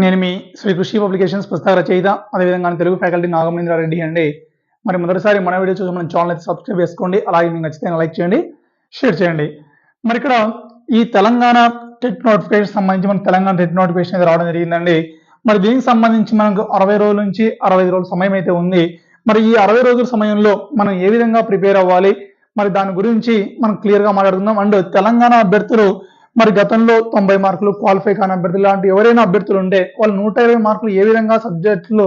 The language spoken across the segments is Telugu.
నేను మీ శ్రీ కృషి పబ్లికేషన్స్ పుస్తక రచయిత అదేవిధంగా తెలుగు ఫ్యాకల్టీ నాగమేంద్ర రెడ్డి అండి. మరి మొదటిసారి మన వీడియో చూసి మన ఛానల్ అయితే సబ్స్క్రైబ్ చేసుకోండి. అలాగే మీకు నచ్చితే లైక్ చేయండి షేర్ చేయండి. మరి ఇక్కడ ఈ తెలంగాణ టెట్ నోటిఫికేషన్ సంబంధించి మన తెలంగాణ టెట్ నోటిఫికేషన్ అయితే రావడం జరిగిందండి. మరి దీనికి సంబంధించి మనకు అరవై రోజుల నుంచి అరవై రోజుల సమయం అయితే ఉంది. మరి ఈ అరవై రోజుల సమయంలో మనం ఏ విధంగా ప్రిపేర్ అవ్వాలి? మరి దాని గురించి మనం క్లియర్గా మాట్లాడుకుందాం. అండ్ తెలంగాణ అభ్యర్థులు మరి గతంలో తొంభై మార్కులు క్వాలిఫై కాని అభ్యర్థులు లాంటి ఎవరైనా అభ్యర్థులు ఉంటే వాళ్ళు నూట ఇరవై మార్కులు ఏ విధంగా సబ్జెక్టులు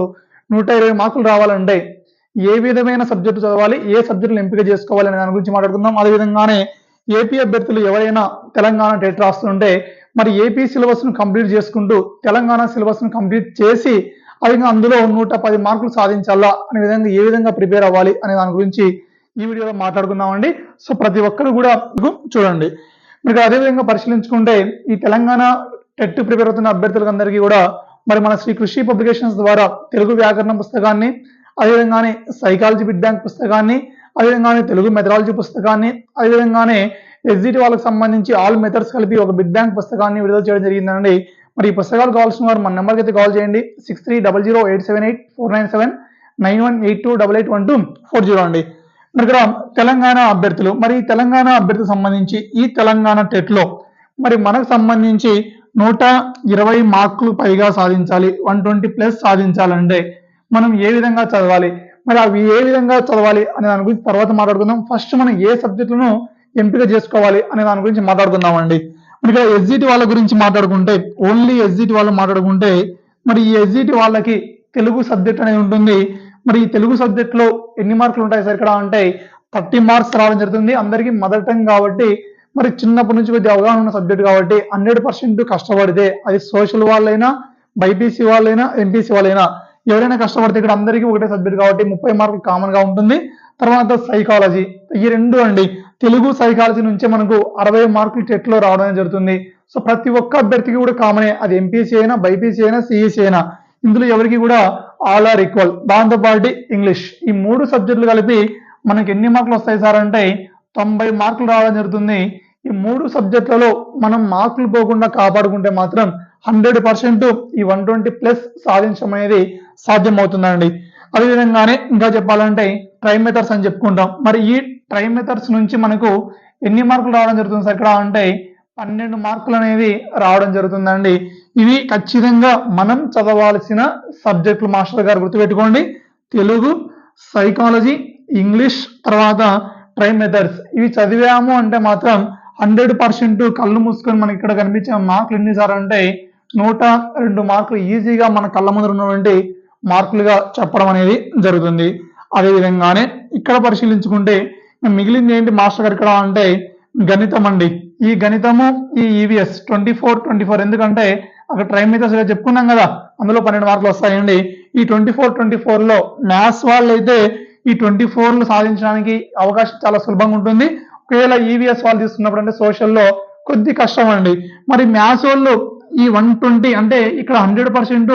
నూట ఇరవై మార్కులు రావాలంటే ఏ విధమైన సబ్జెక్టు చదవాలి ఏ సబ్జెక్టులు ఎంపిక చేసుకోవాలి అనే దాని గురించి మాట్లాడుకుందాం. అదేవిధంగానే ఏపీ అభ్యర్థులు ఎవరైనా తెలంగాణ టెట్ రాస్తుంటే మరి ఏపీ సిలబస్ను కంప్లీట్ చేసుకుంటూ తెలంగాణ సిలబస్ను కంప్లీట్ చేసి అది అందులో నూట పది మార్కులు సాధించాలా అనే విధంగా ఏ విధంగా ప్రిపేర్ అవ్వాలి అనే దాని గురించి ఈ వీడియోలో మాట్లాడుకుందామండి. సో ప్రతి ఒక్కరు కూడా చూడండి. మీకు అదేవిధంగా పరిశీలించుకుంటే ఈ తెలంగాణ టెట్ ప్రిపేర్ అవుతున్న అభ్యర్థులందరికీ కూడా మరి మన శ్రీ కృషి పబ్లికేషన్స్ ద్వారా తెలుగు వ్యాకరణ పుస్తకాన్ని అదేవిధంగానే సైకాలజీ బిడ్ బ్యాంక్ పుస్తకాన్ని అదేవిధంగానే తెలుగు మెథడాలజీ పుస్తకాన్ని అదేవిధంగానే ఎస్జిటి వాళ్ళకి సంబంధించి ఆల్ మెథడ్స్ కలిపి ఒక బిడ్ బ్యాంక్ పుస్తకాన్ని విడుదల చేయడం జరిగిందండి. మరి ఈ పుస్తకాలు కావాల్సిన వారు మన నెంబర్కి అయితే కాల్ చేయండి. Six three double zero eight seven eight four nine seven nine one eight two double eight one two four zero అండి. ఇక్కడ తెలంగాణ అభ్యర్థులు మరి ఈ తెలంగాణ అభ్యర్థికి సంబంధించి ఈ తెలంగాణ టెట్లో మరి మనకు సంబంధించి నూట ఇరవై మార్కులు పైగా సాధించాలి వన్ ట్వంటీ ప్లస్ సాధించాలంటే మనం ఏ విధంగా చదవాలి మరి అవి ఏ విధంగా చదవాలి అనే దాని గురించి తర్వాత మాట్లాడుకుందాం. ఫస్ట్ మనం ఏ సబ్జెక్టులను ఎంపిక చేసుకోవాలి అనే దాని గురించి మాట్లాడుకుందామండి. మరి ఇక్కడ ఎస్జిటి వాళ్ళ గురించి మాట్లాడుకుంటే ఓన్లీ ఎస్జిటి వాళ్ళు మాట్లాడుకుంటే మరి ఈ ఎస్జిటి వాళ్ళకి తెలుగు సబ్జెక్ట్ అనేది ఉంటుంది. మరి ఈ తెలుగు సబ్జెక్ట్లో ఎన్ని మార్కులు ఉంటాయి సార్ ఇక్కడ అంటే థర్టీ మార్క్స్ రావడం జరుగుతుంది. అందరికీ మదర్ టంగ్ కాబట్టి మరి చిన్నప్పటి నుంచి కొద్దిగా అవగాహన ఉన్న సబ్జెక్ట్ కాబట్టి హండ్రెడ్ పర్సెంట్ కష్టపడితే అది సోషల్ వాళ్ళైనా బైపీసీ వాళ్ళైనా ఎంపీసీ వాళ్ళైనా ఎవరైనా కష్టపడితే ఇక్కడ అందరికీ ఒకటే సబ్జెక్ట్ కాబట్టి ముప్పై మార్కులు కామన్గా ఉంటుంది. తర్వాత సైకాలజీ ఈ రెండు అండి. తెలుగు సైకాలజీ నుంచే మనకు అరవై మార్కులు టెట్లో రావడం జరుగుతుంది. సో ప్రతి ఒక్క అభ్యర్థికి కూడా కామనే అది ఎంపీసీ అయినా బైపీసీ అయినా సిఈసీ అయినా. ఇందులో ఎవరికి కూడా ఆల్ ఆర్ ఈక్వల్ దాంతోపాటు ఇంగ్లీష్ ఈ మూడు సబ్జెక్టులు కలిపి మనకి ఎన్ని మార్కులు వస్తాయి సార్ అంటే తొంభై మార్కులు రావడం జరుగుతుంది. ఈ మూడు సబ్జెక్టులలో మనం మార్కులు పోకుండా కాపాడుకుంటే మాత్రం హండ్రెడ్ పర్సెంట్ ఈ వన్ ట్వంటీ ప్లస్ సాధించడం అనేది సాధ్యం అవుతుందండి అదేవిధంగానే ఇంకా చెప్పాలంటే ట్రై మెథడ్స్ అని చెప్పుకుంటాం. మరి ఈ ట్రై మెథడ్స్ నుంచి మనకు ఎన్ని మార్కులు రావడం జరుగుతుంది సార్ ఇక్కడ అంటే పన్నెండు మార్కులు అనేది రావడం జరుగుతుందండి. ఇవి ఖచ్చితంగా మనం చదవాల్సిన సబ్జెక్టులు మాస్టర్ గారు గుర్తుపెట్టుకోండి. తెలుగు సైకాలజీ ఇంగ్లీష్ తర్వాత ట్రై మెథడ్స్ ఇవి చదివాము అంటే మాత్రం హండ్రెడ్ పర్సెంట్ కళ్ళు మూసుకొని మనకి ఇక్కడ కనిపించే మార్కులు ఎన్నిసార్లు అంటే నూట రెండు మార్కులు ఈజీగా మన కళ్ళ ముందు ఉన్నటువంటి మార్కులుగా చెప్పడం అనేది జరుగుతుంది. అదే విధంగానే ఇక్కడ పరిశీలించుకుంటే మిగిలింది ఏంటి మాస్టర్ గారు ఇక్కడ అంటే గణితం అండి ఈ గణితము ఈ EVS twenty four twenty four ఎందుకంటే అక్కడ ట్రైన్ మీద చెప్పుకున్నాం కదా. అందులో పన్నెండు మార్కులు వస్తాయండి. ఈ ట్వంటీ ఫోర్ ట్వంటీ ఫోర్లో మ్యాథ్స్ వాళ్ళు అయితే ఈ ట్వంటీ ఫోర్లు సాధించడానికి అవకాశం చాలా సులభంగా ఉంటుంది. ఒకవేళ ఈవీఎస్ వాళ్ళు తీసుకున్నప్పుడు అంటే సోషల్లో కొద్ది కష్టం అండి మరి మ్యాథ్స్ వాళ్ళు ఈ వన్ ట్వంటీ అంటే ఇక్కడ హండ్రెడ్ పర్సెంట్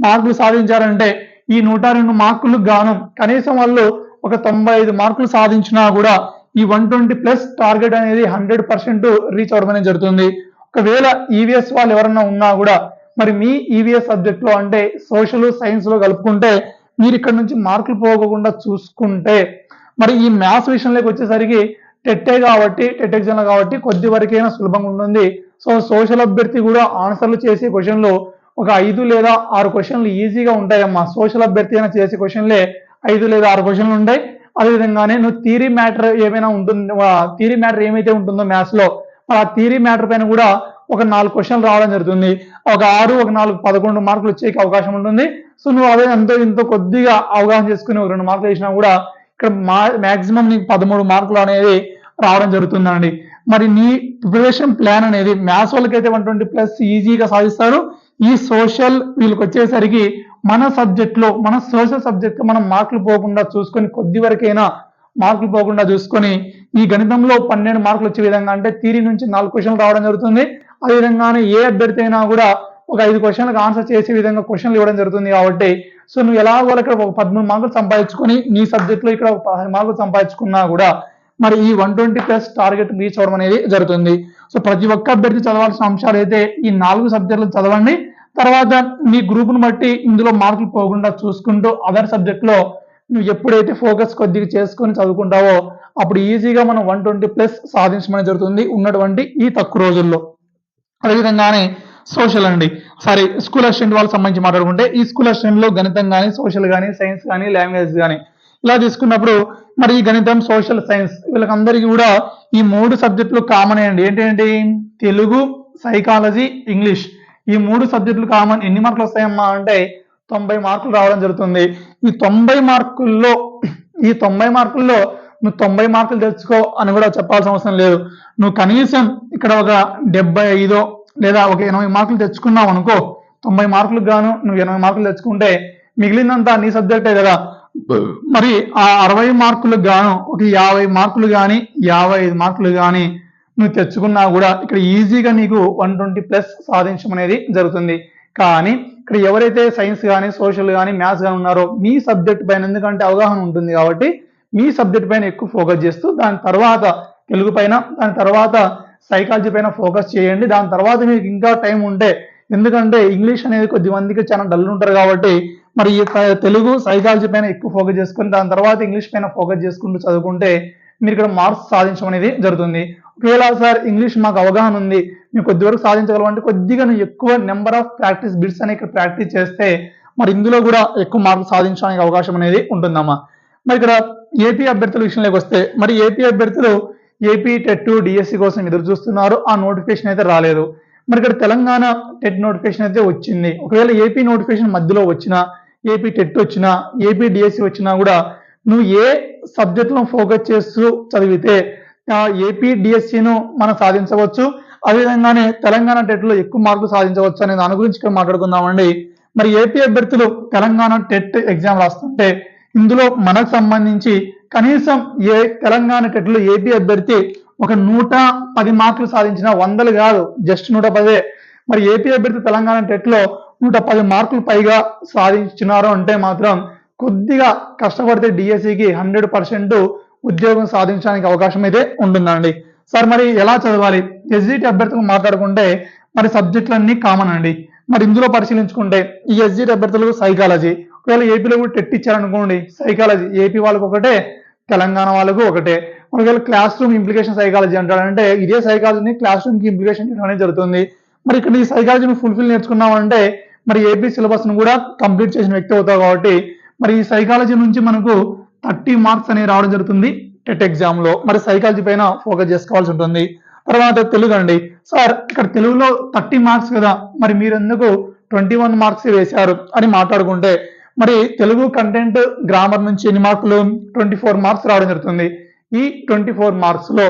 మార్కులు సాధించారంటే ఈ నూట రెండు మార్కులు గాను కనీసం వాళ్ళు ఒక తొంభై ఐదు మార్కులు సాధించినా కూడా ఈ వన్ ట్వంటీ ప్లస్ టార్గెట్ అనేది హండ్రెడ్ పర్సెంట్ రీచ్ అవడం అనేది జరుగుతుంది. ఒకవేళ ఈవీఎస్ వాళ్ళు ఎవరన్నా ఉన్నా కూడా మరి మీ ఈవీఎస్ సబ్జెక్ట్లో అంటే సోషల్ సైన్స్లో కలుపుకుంటే మీరు ఇక్కడ నుంచి మార్కులు పోకుండా చూసుకుంటే మరి ఈ మ్యాథ్స్ విషయంలోకి వచ్చేసరికి టెట్టే కాబట్టి టెట్ ఎగ్జామ్ కాబట్టి కొద్ది వరకైనా సులభంగా ఉంటుంది. సో సోషల్ అభ్యర్థి కూడా ఆన్సర్లు చేసే క్వశ్చన్లు ఒక ఐదు లేదా ఆరు క్వశ్చన్లు ఈజీగా ఉంటాయమ్మా. సోషల్ అభ్యర్థి అయినా చేసే క్వశ్చన్లే ఐదు లేదా ఆరు క్వశ్చన్లు ఉంటాయి. అదేవిధంగానే నువ్వు థీరీ మ్యాటర్ ఏమైనా ఉంటుంది థీరీ మ్యాటర్ ఏమైతే ఉంటుందో మ్యాథ్స్లో మరి ఆ థీరీ మ్యాటర్ పైన కూడా ఒక నాలుగు క్వశ్చన్లు రావడం జరుగుతుంది. ఒక ఆరు ఒక నాలుగు పదకొండు మార్కులు వచ్చేకి అవకాశం ఉంటుంది. సో నువ్వు అదే ఎంతో ఎంతో కొద్దిగా అవగాహన చేసుకుని రెండు మార్కులు వేసినా కూడా ఇక్కడ మా మాక్సిమం నీకు పదమూడు మార్కులు అనేది రావడం జరుగుతుందండి. మరి నీ ప్రిపరేషన్ ప్లాన్ అనేది మ్యాథ్స్ వాళ్ళకైతే వన్ ట్వంటీ ప్లస్ ఈజీగా సాధిస్తారు. ఈ సోషల్ వీళ్ళకి వచ్చేసరికి మన సబ్జెక్ట్లో మన సోషల్ సబ్జెక్ట్ మనం మార్కులు పోకుండా చూసుకొని కొద్ది వరకైనా మార్కులు పోకుండా చూసుకొని ఈ గణితంలో పన్నెండు మార్కులు వచ్చే విధంగా అంటే తీరి నుంచి నాలుగు క్వశ్చన్లు రావడం జరుగుతుంది. అదేవిధంగానే ఏ అభ్యర్థి అయినా కూడా ఒక ఐదు క్వశ్చన్లకు ఆన్సర్ చేసే విధంగా క్వశ్చన్లు ఇవ్వడం జరుగుతుంది కాబట్టి సో నువ్వు ఎలాగో ఇక్కడ ఒక పదమూడు మార్కులు సంపాదించుకొని నీ సబ్జెక్ట్లో ఇక్కడ ఒక పదహారు మార్కులు సంపాదించుకున్నా కూడా మరి ఈ one twenty plus target reach అవ్వడం అనేది జరుగుతుంది. సో ప్రతి ఒక్క అభ్యర్థి చదవాల్సిన అంశాలు అయితే ఈ నాలుగు సబ్జెక్టులు చదవండి. తర్వాత నీ గ్రూప్ను బట్టి ఇందులో మార్కులు పోకుండా చూసుకుంటూ అదర్ సబ్జెక్ట్లో నువ్వు ఎప్పుడైతే ఫోకస్ కొద్దిగా చేసుకొని చదువుకుంటావో అప్పుడు ఈజీగా మనం వన్ ట్వంటీ ప్లస్ సాధించడం జరుగుతుంది ఉన్నటువంటి ఈ తక్కువ రోజుల్లో. అదేవిధంగానే సోషల్ అండి. సారీ స్కూల్ అసిస్టెంట్ వాళ్ళకి సంబంధించి మాట్లాడుకుంటే ఈ స్కూల్ అసిస్టెంట్లో గణితం కానీ సోషల్ కానీ సైన్స్ కానీ లాంగ్వేజ్ కానీ ఇలా తీసుకున్నప్పుడు మరి ఈ గణితం సోషల్ సైన్స్ వీళ్ళకందరికీ కూడా ఈ మూడు సబ్జెక్టులు కామన్ అండి. ఏంటంటే తెలుగు సైకాలజీ ఇంగ్లీష్ ఈ మూడు సబ్జెక్టులు కామన్ ఎన్ని మార్కులు వస్తాయమ్మా అంటే తొంభై మార్కులు రావడం జరుగుతుంది. ఈ తొంభై మార్కుల్లో ఈ తొంభై మార్కుల్లో నువ్వు తొంభై మార్కులు తెచ్చుకో అని కూడా చెప్పాల్సిన అవసరం లేదు. నువ్వు కనీసం ఇక్కడ ఒక డెబ్బై ఐదో లేదా ఒక ఎనభై మార్కులు తెచ్చుకున్నావు అనుకో తొంభై మార్కులకు గాను నువ్వు ఎనభై మార్కులు తెచ్చుకుంటే మిగిలిందంతా నీ సబ్జెక్టే కదా. మరి ఆ అరవై మార్కులకు గాను ఒక యాభై మార్కులు గాని యాభై ఐదు మార్కులు గాని నువ్వు తెచ్చుకున్నా కూడా ఇక్కడ ఈజీగా నీకు వన్ ట్వంటీ ప్లస్ సాధించడం అనేది జరుగుతుంది. కానీ ఇక్కడ ఎవరైతే సైన్స్ కానీ సోషల్ కానీ మ్యాథ్స్ కానీ ఉన్నారో మీ సబ్జెక్ట్ పైన ఎందుకంటే అవగాహన ఉంటుంది కాబట్టి మీ సబ్జెక్ట్ పైన ఎక్కువ ఫోకస్ చేస్తూ దాని తర్వాత తెలుగు పైన దాని తర్వాత సైకాలజీ పైన ఫోకస్ చేయండి. దాని తర్వాత మీకు ఇంకా టైం ఉంటే ఎందుకంటే ఇంగ్లీష్ అనేది కొద్ది మందికి చాలా డల్ ఉంటారు కాబట్టి మరి ఈ తెలుగు సైకాలజీ పైన ఎక్కువ ఫోకస్ చేసుకుని దాని తర్వాత ఇంగ్లీష్ పైన ఫోకస్ చేసుకుంటూ చదువుకుంటే మీరు ఇక్కడ మార్క్స్ సాధించడం అనేది జరుగుతుంది. ఒకవేళ సార్ ఇంగ్లీష్ మాకు అవగాహన ఉంది. మేము కొద్ది వరకు సాధించగలం అంటే కొద్దిగా నువ్వు ఎక్కువ నెంబర్ ఆఫ్ ప్రాక్టీస్ బిట్స్ అని ఇక్కడ ప్రాక్టీస్ చేస్తే మరి ఇందులో కూడా ఎక్కువ మార్కులు సాధించడానికి అవకాశం అనేది ఉంటుందమ్మా. మరి ఇక్కడ ఏపీ అభ్యర్థుల విషయంలోకి వస్తే మరి ఏపీ అభ్యర్థులు ఏపీ టెట్ డిఎస్సి కోసం ఎదురు చూస్తున్నారు. ఆ నోటిఫికేషన్ అయితే రాలేదు. మరి ఇక్కడ తెలంగాణ టెట్ నోటిఫికేషన్ అయితే వచ్చింది. ఒకవేళ ఏపీ నోటిఫికేషన్ మధ్యలో వచ్చినా ఏపీ టెట్ వచ్చినా ఏపీ డిఎస్సి వచ్చినా కూడా నువ్వు ఏ సబ్జెక్టులో ఫోకస్ చేస్తూ చదివితే ఏపీ డిఎస్సిను మనం సాధించవచ్చు. అదేవిధంగానే తెలంగాణ టెట్లో ఎక్కువ మార్కులు సాధించవచ్చు అనే దాని గురించి ఇక్కడ మాట్లాడుకుందామండి. మరి ఏపీ అభ్యర్థులు తెలంగాణ టెట్ ఎగ్జామ్ రాస్తుంటే ఇందులో మనకు సంబంధించి కనీసం ఏ తెలంగాణ టెట్లో ఏపీ అభ్యర్థి ఒక నూట పది మార్కులు సాధించిన వందలు కాదు జస్ట్ నూట పదే. మరి ఏపీ అభ్యర్థి తెలంగాణ టెట్లో నూట పది మార్కులు పైగా సాధించినారు అంటే మాత్రం కొద్దిగా కష్టపడితే డిఎస్సికి హండ్రెడ్ పర్సెంట్ ఉద్యోగం సాధించడానికి అవకాశం అయితే ఉంటుందండి. సార్ మరి ఎలా చదవాలి? ఎస్జిటి అభ్యర్థులు మాట్లాడుకుంటే మరి సబ్జెక్టులన్నీ కామన్ అండి. మరి ఇందులో పరిశీలించుకుంటే ఈ ఎస్జిటి అభ్యర్థులకు సైకాలజీ. ఒకవేళ ఏపీలో కూడా టెట్ ఇచ్చారనుకోండి సైకాలజీ. ఏపీ వాళ్ళకు ఒకటే తెలంగాణ వాళ్ళకు ఒకటే. ఒకవేళ క్లాస్ రూమ్ ఇంప్లికేషన్ సైకాలజీ అంటాడంటే ఇదే సైకాలజీని క్లాస్ రూమ్కి ఇంప్లికేషన్ చేయడం అనేది జరుగుతుంది. మరి ఇక్కడ ఈ సైకాలజీని ఫుల్ఫిల్ నేర్చుకున్నామంటే మరి ఏపీ సిలబస్ను కూడా కంప్లీట్ చేసిన వ్యక్తి అవుతావు కాబట్టి మరి ఈ సైకాలజీ నుంచి మనకు థర్టీ మార్క్స్ అనేవి రావడం జరుగుతుంది. టెట్ ఎగ్జామ్లో. మరి సైకాలజీ పైన ఫోకస్ చేసుకోవాల్సి ఉంటుంది. తర్వాత తెలుగు అండి. సార్ ఇక్కడ తెలుగులో థర్టీ మార్క్స్ కదా. మరి మీరు ఎందుకు ట్వంటీ వన్ మార్క్స్ వేశారు అని మాట్లాడుకుంటే మరి తెలుగు కంటెంట్ గ్రామర్ నుంచి ఎన్ని మార్కులు? ట్వంటీ ఫోర్ మార్క్స్ రావడం జరుగుతుంది. ఈ ట్వంటీ ఫోర్ మార్క్స్లో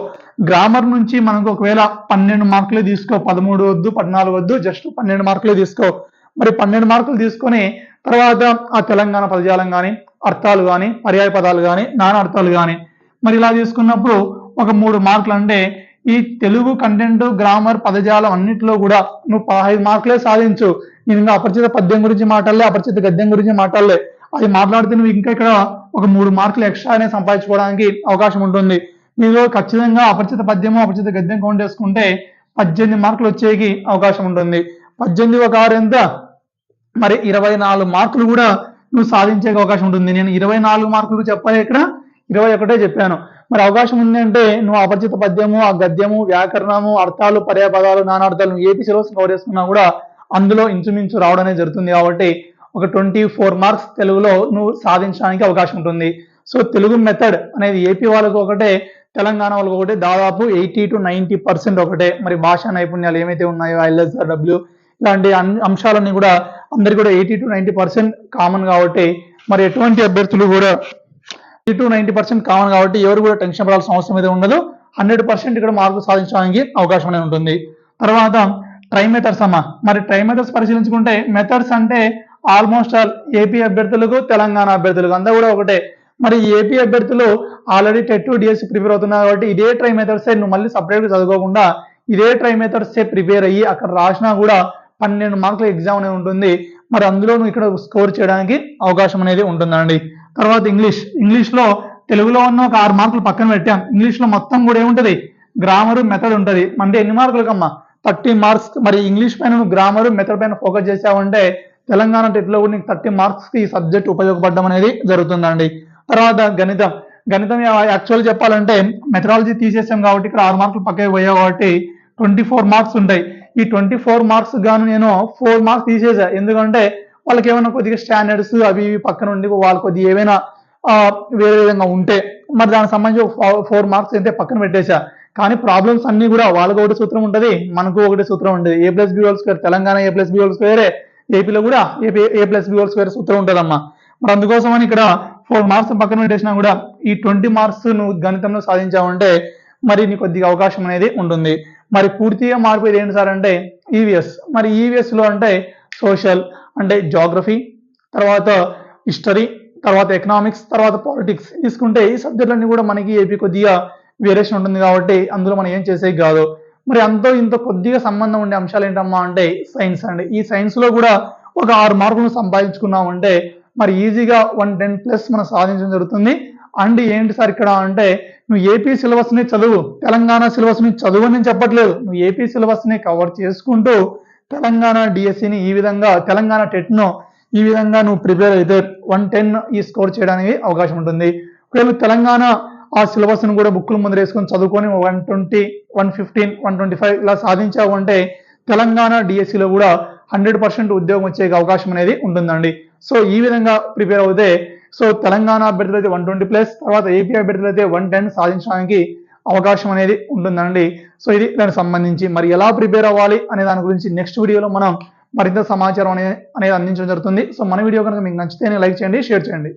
గ్రామర్ నుంచి మనకు ఒకవేళ పన్నెండు మార్కులే తీసుకో. పదమూడు వద్దు పద్నాలుగు వద్దు జస్ట్ పన్నెండు మార్కులే తీసుకో. మరి పన్నెండు మార్కులు తీసుకొని తర్వాత ఆ తెలంగాణ పదజాలం కానీ అర్థాలు కానీ పర్యాయ పదాలు కానీ నానా అర్థాలు కానీ మరి ఇలా తీసుకున్నప్పుడు ఒక మూడు మార్కులు అంటే ఈ తెలుగు కంటెంట్ గ్రామర్ పదజాలం అన్నింటిలో కూడా నువ్వు పదహైదు మార్కులే సాధించు. నేను ఇంకా అపరిచిత పద్యం గురించి మాట్లాడలే అపరిచిత గద్యం గురించి మాట్లాడలే. అది మాట్లాడితే నువ్వు ఇంకా ఇక్కడ ఒక మూడు మార్కులు ఎక్స్ట్రానే సంపాదించుకోవడానికి అవకాశం ఉంటుంది. నీలో ఖచ్చితంగా అపరిచిత పద్యము అపరిచిత గద్యం కౌంట్ చేసుకుంటే పద్దెనిమిది మార్కులు వచ్చేకి అవకాశం ఉంటుంది. పద్దెనిమిది ఒక ఆరు ఎంత? మరి ఇరవై నాలుగు మార్కులు కూడా నువ్వు సాధించే అవకాశం ఉంటుంది. నేను ఇరవై నాలుగు మార్కులు చెప్పాలి ఇక్కడ. ఇరవై ఒకటే చెప్పాను. మరి అవకాశం ఉంది అంటే నువ్వు అపరిచిత పద్యము ఆ గద్యము వ్యాకరణము అర్థాలు పర్యాపదాలు నానార్థాలు నువ్వు ఏపీ సిలబస్ కవర్ చేసుకున్నా కూడా అందులో ఇంచుమించు రావడం జరుగుతుంది కాబట్టి ఒక ట్వంటీ ఫోర్ మార్క్స్ తెలుగులో నువ్వు సాధించడానికి అవకాశం ఉంటుంది. సో తెలుగు మెథడ్ అనేది ఏపీ వాళ్ళకు ఒకటే తెలంగాణ వాళ్ళకు ఒకటే దాదాపు ఎయిటీ టు నైన్టీ పర్సెంట్ ఒకటే. మరి భాషా నైపుణ్యాలు ఏమైతే ఉన్నాయో ఎల్ఎస్ఆర్డబ్ల్యూ ఇలాంటి అంశాలన్నీ కూడా అందరు కూడా eighty to ninety percent common కాబట్టి మరి ఎటువంటి అభ్యర్థులు కూడా eighty to ninety percent common కాబట్టి ఎవరు కూడా టెన్షన్ పడాల్సిన అవసరం అయితే ఉండదు. హండ్రెడ్ పర్సెంట్ ఇక్కడ మార్కులు సాధించడానికి అవకాశం అనేది ఉంటుంది. తర్వాత ట్రై మెథడ్స్ అమ్మా. మరి ట్రై మెథడ్స్ పరిశీలించుకుంటే మెథడ్స్ అంటే ఆల్మోస్ట్ ఆల్ ఏపీ అభ్యర్థులకు తెలంగాణ అభ్యర్థులకు అంతా కూడా ఒకటే. మరి ఏపీ అభ్యర్థులు ఆల్రెడీ టెట్ డిఎస్సి ప్రిపేర్ అవుతున్నారు కాబట్టి ఇదే ట్రై మెథడ్సే నువ్వు మళ్ళీ సపరేట్గా చదువుకోకుండా ఇదే ట్రై మెథడ్సే ప్రిపేర్ అయ్యి అక్కడ రాసినా కూడా పన్నెండు మార్కుల ఎగ్జామ్ అనేది ఉంటుంది. మరి అందులో నువ్వు ఇక్కడ స్కోర్ చేయడానికి అవకాశం అనేది ఉంటుందండి. తర్వాత ఇంగ్లీష్ ఇంగ్లీష్లో తెలుగులో ఉన్న ఒక ఆరు మార్కులు పక్కన పెట్టాం. ఇంగ్లీష్లో మొత్తం కూడా ఏముంటది? గ్రామర్ మెథడ్ ఉంటుంది. అంటే ఎన్ని మార్కులకమ్మా? థర్టీ మార్క్స్ మరి ఇంగ్లీష్ పైన నువ్వు గ్రామర్ మెథడ్ పైన ఫోకస్ చేసావంటే తెలంగాణ టెట్లో కూడా నీకు థర్టీ మార్క్స్కి ఈ సబ్జెక్ట్ ఉపయోగపడడం అనేది జరుగుతుందండి. తర్వాత గణితం. గణితం యాక్చువల్ చెప్పాలంటే మెథడాలజీ తీసేసాం కాబట్టి ఇక్కడ ఆరు మార్కులు పక్కకి పోయావు కాబట్టి ట్వంటీ ఫోర్ మార్క్స్ ఉంటాయి. ఈ ట్వంటీ ఫోర్ మార్క్స్ గాను నేను ఫోర్ మార్క్స్ తీసేసా ఎందుకంటే వాళ్ళకి ఏమైనా కొద్దిగా స్టాండర్డ్స్ అవి ఇవి పక్కన ఉండి వాళ్ళు కొద్దిగా ఏమైనా వేరే విధంగా ఉంటే మరి దానికి సంబంధించి ఫోర్ మార్క్స్ అయితే పక్కన పెట్టేశా. కానీ ప్రాబ్లమ్స్ అన్ని కూడా వాళ్ళకి ఒకటి సూత్రం ఉంటుంది మనకు ఒకటి సూత్రం ఉంటుంది. A plus B whole square Telangana A plus B whole స్క్వేరే ఏపీలో కూడా AP A plus B whole square సూత్రం ఉంటుందమ్మా. మరి అందుకోసం అని ఇక్కడ ఫోర్ మార్క్స్ పక్కన పెట్టేసినా కూడా ఈ ట్వంటీ మార్క్స్ నువ్వు గణితంలో సాధించావంటే మరి నీకు కొద్దిగా అవకాశం అనేది ఉంటుంది. మరి పూర్తిగా మార్పు ఏంటి సార్ అంటే ఈవీఎస్ మరి ఈవీఎస్లో అంటే సోషల్ అంటే జాగ్రఫీ తర్వాత హిస్టరీ తర్వాత ఎకనామిక్స్ తర్వాత పాలిటిక్స్ తీసుకుంటే ఈ సబ్జెక్టులన్నీ కూడా మనకి ఏపీ కొద్దిగా వేరియేషన్ ఉంటుంది కాబట్టి అందులో మనం ఏం చేసేది కాదు. మరి అంతో ఇంత కొద్దిగా సంబంధం ఉండే అంశాలు ఏంటమ్మా అంటే సైన్స్ అండి. ఈ సైన్స్లో కూడా ఒక ఆరు మార్కులు సంపాదించుకున్నామంటే మరి ఈజీగా వన్ టెన్ ప్లస్ మనం సాధించడం జరుగుతుంది. అండ్ ఏంటి సార్ ఇక్కడ అంటే నువ్వు ఏపీ సిలబస్ని చదువు తెలంగాణ సిలబస్ని చదువు అని చెప్పట్లేదు. నువ్వు ఏపీ సిలబస్ని కవర్ చేసుకుంటూ తెలంగాణ డిఎస్సిని ఈ విధంగా తెలంగాణ టెట్ను ఈ విధంగా నువ్వు ప్రిపేర్ అయితే వన్ టెన్ ఈ స్కోర్ చేయడానికి అవకాశం ఉంటుంది. ఒకవేళ తెలంగాణ ఆ సిలబస్ను కూడా బుక్కుల ముందు వేసుకొని చదువుకొని one twenty one fifteen one twenty five ఇలా సాధించావు అంటే తెలంగాణ డిఎస్సిలో కూడా హండ్రెడ్ పర్సెంట్ ఉద్యోగం వచ్చే అవకాశం అనేది ఉంటుందండి. సో ఈ విధంగా ప్రిపేర్ అవుతే సో తెలంగాణ అభ్యర్థులు అయితే వన్ ట్వంటీ ప్లస్ తర్వాత ఏపీ అభ్యర్థులు అయితే వన్ టెన్ సాధించడానికి అవకాశం అనేది ఉంటుందండి. సో ఇది దానికి సంబంధించి మరి ఎలా ప్రిపేర్ అవ్వాలి అనే దాని గురించి నెక్స్ట్ వీడియోలో మనం మరింత సమాచారం అనే అనేది అందించడం జరుగుతుంది. సో మన వీడియో కనుక మీకు నచ్చితేనే లైక్ చేయండి షేర్ చేయండి.